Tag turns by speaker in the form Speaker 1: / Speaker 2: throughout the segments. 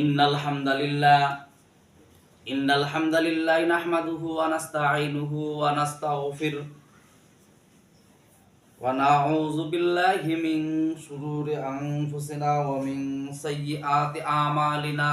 Speaker 1: ইন্নাল হামদালিল্লাহ ইন্নাল হামদালিল্লাহ নাহমাদুহু ওয়া নাস্তাঈনুহু ওয়া নাস্তাগফির ওয়া নাউযু বিল্লাহি মিন শুরুরি আনফুসিনা ওয়া মিন সাইয়্যাতি আমালিনা।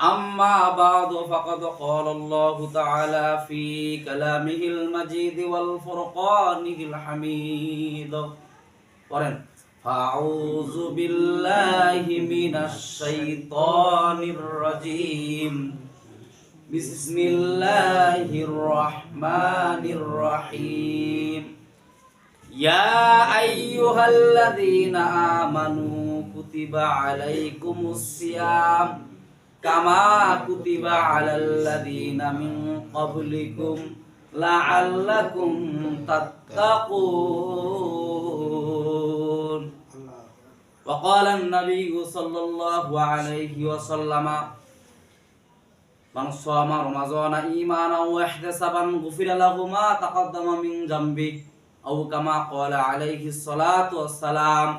Speaker 1: أما بعد فقد قال الله تعالى في كلامه المجيد والفرقانه الحميد قرن فأعوذ بالله من الشيطان الرجيم بسم الله الرحمن الرحيم يا أيها الذين آمنوا كتب عليكم الصيام كما كتب على الذين من قبلكم لعلكم تتقون. وقال النبي صلى الله عليه وسلم من صام رمضان إيمانا واحتسبا غفر له ما تقدم من ذنبه أو كما قال عليه الصلاة والسلام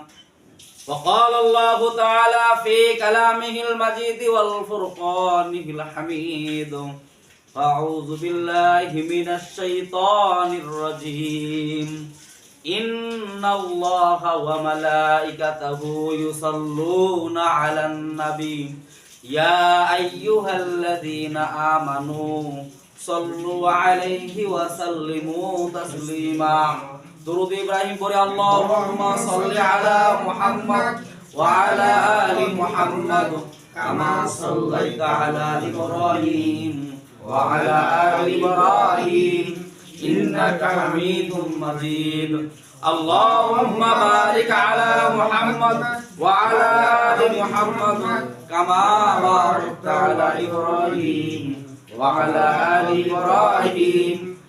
Speaker 1: وقال الله تعالى في كلامه المجيد والفرقانه الحميد أعوذ بالله من الشيطان الرجيم إن الله وملائكته يصلون على النبي يا أيها الذين آمنوا صلوا عليه وسلموا تسليما درود إبراهيم بوري اللهم صل على محمد وعلى آل محمد كما صليت على إبراهيم وعلى آل إبراهيم إنك حميد مجيد اللهم بارك على محمد وعلى آل محمد كما باركت على إبراهيم وعلى آل إبراهيم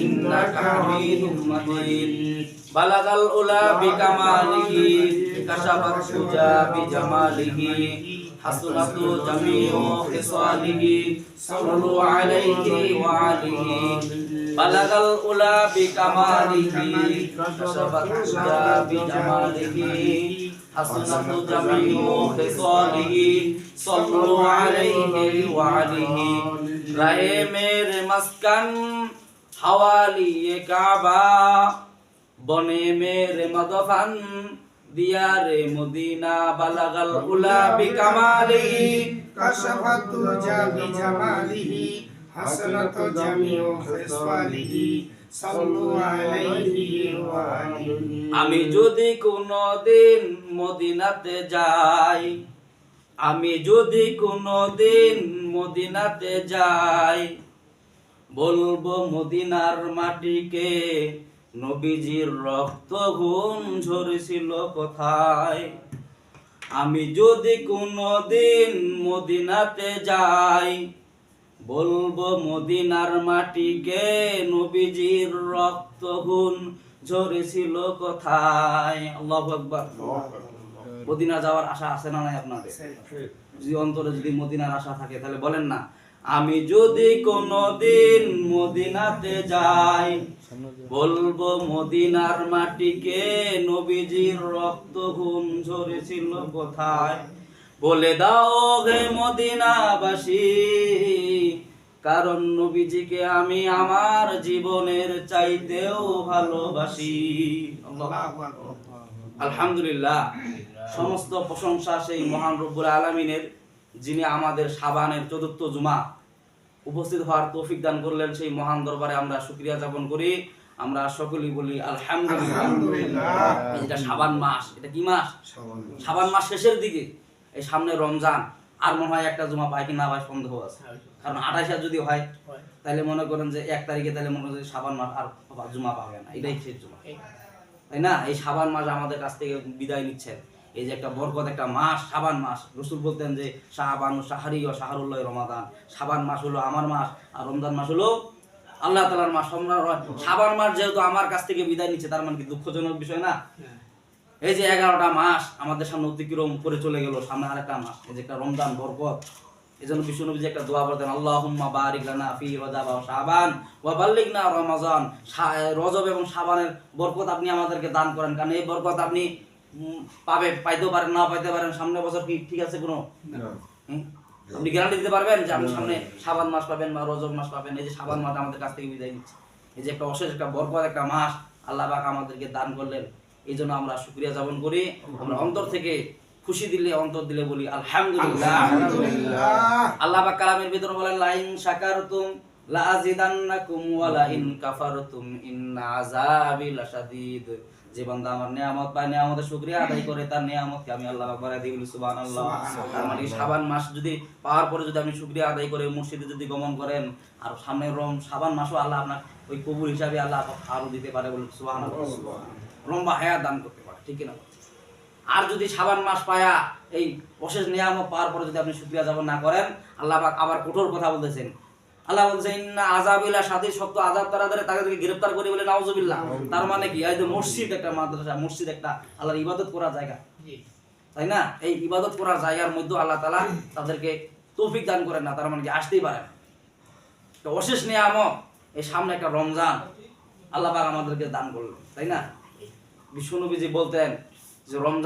Speaker 1: إنك حميد مجيد بلغ الأولى بكماله كشف الشجى بجماله حسنت جميع خصاله صلوا عليه وعليه بلغ الأولى بكماله كشف الشجى بجماله حسنت جميع خصاله صلوا عليه وعليه رأي مير مسكن হাওয়ালি কাবা। বনে মেরে মদফান দিয়ারে মদিনা বালাগাল উলা
Speaker 2: কামালি। কাশফাতু জামালিহি
Speaker 1: আমি যদি কোনদিন মদিনাতে যাই আমি যদি কোনদিন মদিনাতে যাই বলব মদিনার মাটিকে। নবীজির রক্ত গুণ ঝরেছিল কোথায়? আমি যদি কোনো দিন মদিনাতে যাই বলব মদিনার মাটিকে। নবীজির রক্ত গুণ ঝরেছিল কোথায়? আল্লাহু আকবার। মদিনা যাওয়ার আশা আছে না নাই আপনাদের? যদি অন্তরে যদি মদিনার আশা থাকে তাহলে বলেন না। আমি যদি কোনো দিন মদিনাতে যাই বলব মদিনার মাটিকে নবীজির রক্ত ঘুম ঝরেছিল কোথায়? বলে দাও হে মদিনাবাসী কারণ নবীজিকে আমি আমার জীবনের চাইতেও ভালোবাসি। আলহামদুলিল্লাহ সমস্ত প্রশংসা সেই মহান রব্বুল আলমিনের। যিনি আমাদের সাবানের চতুর্থ জুমা উপস্থিত হওয়ার তৌফিক দান করলেন সেই মহান দরবারে আমরা শুক্রিয়া যাপন করি। আমরা সকলেই বলি আলহামদুলিল্লাহ।
Speaker 2: আলহামদুলিল্লাহ।
Speaker 1: সাবান মাস। এটা কি মাস? সাবান মাস। শেষের দিকে এই সামনে রমজান। আর মনে হয় একটা জুমা পায় কি না পায় সন্দেহ আছে। কারণ আঠাইশে যদি হয় তাহলে মনে করেন যে এক তারিখে তাহলে মনে করেন সাবান মাস আর জুমা পাবে না। এটাই শেষ জুমা। তাই না? এই সাবান মাস আমাদের কাছ থেকে বিদায় নিচ্ছেন। এই যে একটা বরকত একটা মাস সাবান মাস। রসুল বলতেন যে শাহবান সাহারি ও শাহরুল্লাহ রমাদান। সাবান মাস হলো আমার মাস আর রমজান মাস হলো আল্লাহ তালার মাস। সাবান মাস যেহেতু আমার কাছ থেকে বিদায় নিচ্ছে তার মানে কি দুঃখজনক বিষয় না? এই যে এগারোটা মাস আমাদের সামনে অতিক্রম করে চলে গেল সামনে আরেকটা মাস। এই যে একটা রমজান বরকত। এই জন্য বিষ্ণু যে একটা দোয়া বলতেন আল্লাহুম্মা বারিক লানা ফি রজাব ওয়া শাবান ওয়া বাল্লিগনা রমাজান। রজব এবং শাবানের বরকত আপনি আমাদেরকে দান করেন কারণ এই বরকত আপনি পাবে পাইতেও পারেন না পাইতে পারেন সামনে বছর কি ঠিক আছে কোনো? আপনি গ্যারান্টি দিতে পারবেন যে আপনি সামনে সাবান মাস পাবেন বা রজব মাস পাবেন। এই যে সাবান মাস আমাদের কাছ থেকে বিদায় নিচ্ছে। এই যে একটা অশেষ একটা বরকত একটা মাস আল্লাহ পাক আমাদেরকে দান করলেন। এই জন্য আমরা শুক্রিয়া যাপন করি। আমরা অন্তর থেকে খুশি দিলে অন্তর দিলে বলি আলহামদুলিল্লাহ। আল্লাহ পাক কালামের ভিতরে বলেন লাইন শাকারতুম লা আযিদান্নাকুম ওয়া লা ইন কাফারতুম ইন্না আযাবি লাশাদীদ। যে বান্দা আমার নিয়ামত পায় নিয়ামতের শুকরিয়া আদায় করে তার নিয়ামতকে আমি আল্লাহ বাড়াই দিই বলি সুবহানাল্লাহ। তার মানে শাবান মাস যদি পাওয়ার পরে যদি আপনি শুকরিয়া আদায় করে মসজিদে যদি গমন করেন আর সামনে রম শাবান মাসও আল্লাহ আপনার ওই কবুল হিসাবে আল্লাহ আরও দিতে পারে বলে সুবহানাল্লাহ। লম্বা হায়াত দান করতে পারে ঠিক না আর যদি সাবান মাস পায়া এই অশেষ নিয়ামত পাওয়ার পরে যদি আপনি শুক্রিয়া যাপন না করেন আল্লাহ পাক আবার কঠোর কথা বলতেছেন আল্লাহ ইন্না আযাবিলা সাথে আযাব তারা ধরে গ্রেফতার করে বলে নাউজুবিল্লাহ। তার মানে কি? এই যে মসজিদ একটা মাদ্রাসা মসজিদ একটা আল্লাহর ইবাদত করার জায়গা। তাই না? এই ইবাদত করার জায়গার মধ্যে আল্লাহ তাআলা তাদেরকে তৌফিক দান করেন না তার মানে কি আসতেই পারে তো অশেষ নিয়ামত এই সামনে একটা রমজান আল্লাহ পাক আমাদেরকে দান করলেন তাই না? বিষ্ণু বিশ্বনবীজি বলতেন যে রমজান